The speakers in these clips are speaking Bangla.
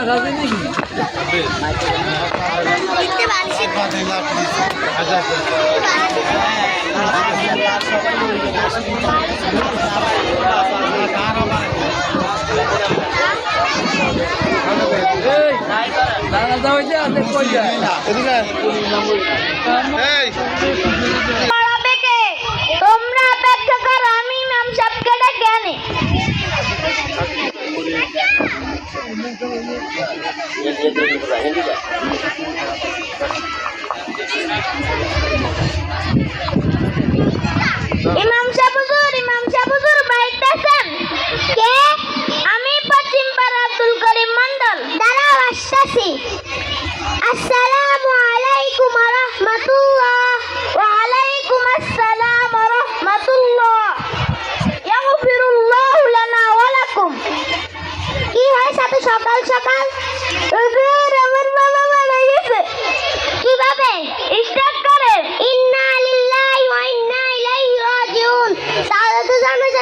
পড়াবে কে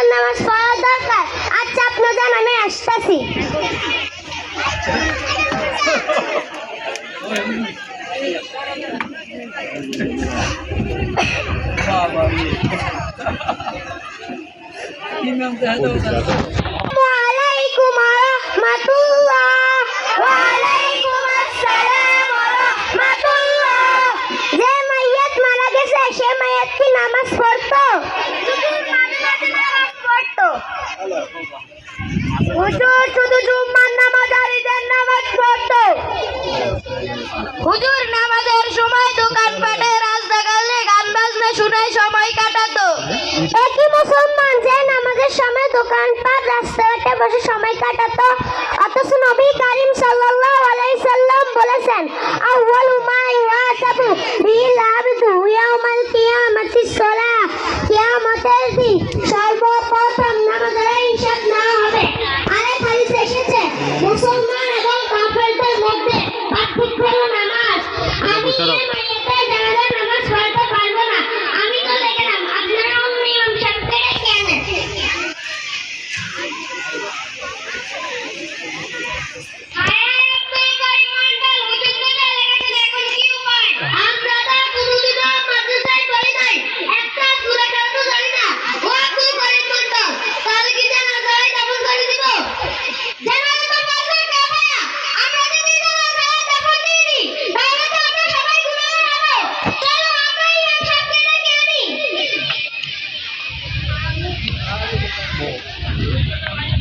তো আমার সহায় দরকার। আচ্ছা আপনি যান আমি আসতেছি। ওয়ালাইকুম হুজুর শুধু জুম্মার নামাজ আর ঈদের নামাজ পড়তো। হুজুর, নামাজের সময় দোকানপাটে রাস্তাঘাটে গান বাজনা শুনে সময় কাটাতো। একই মুসলমান যে নামাজের সময় দোকানপাট, রাস্তাঘাটে বসে সময় কাটাতো, অথচ নবী করিম সাল্লাল্লাহু আলাইহি সাল্লাম বলেছেন, আউয়ালু মা ইউহাসাবু বিল আবদু ইয়াউমাল কিয়ামাতিস সালাহ। কিয়ামতের দিন Oh.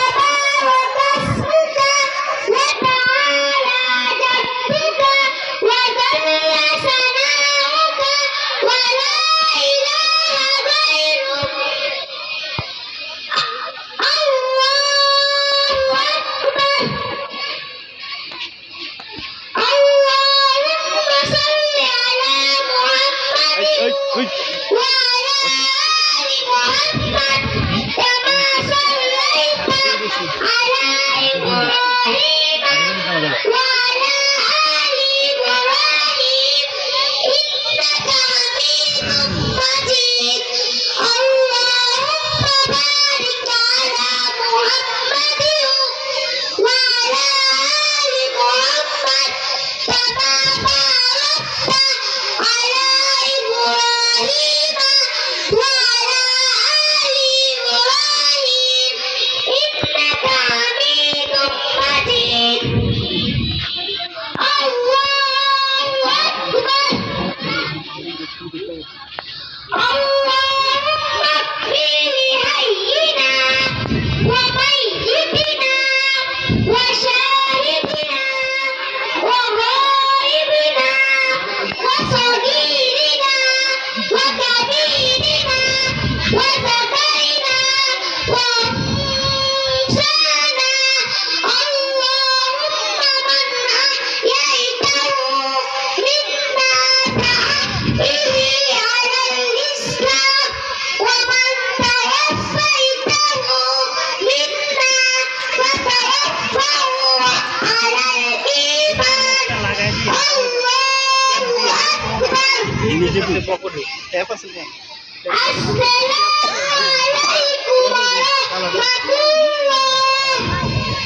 BJP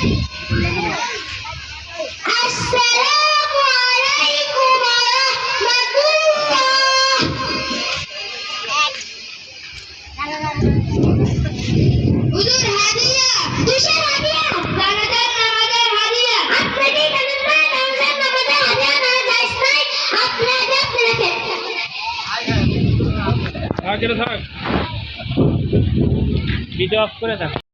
Thank you. Video off করে দেন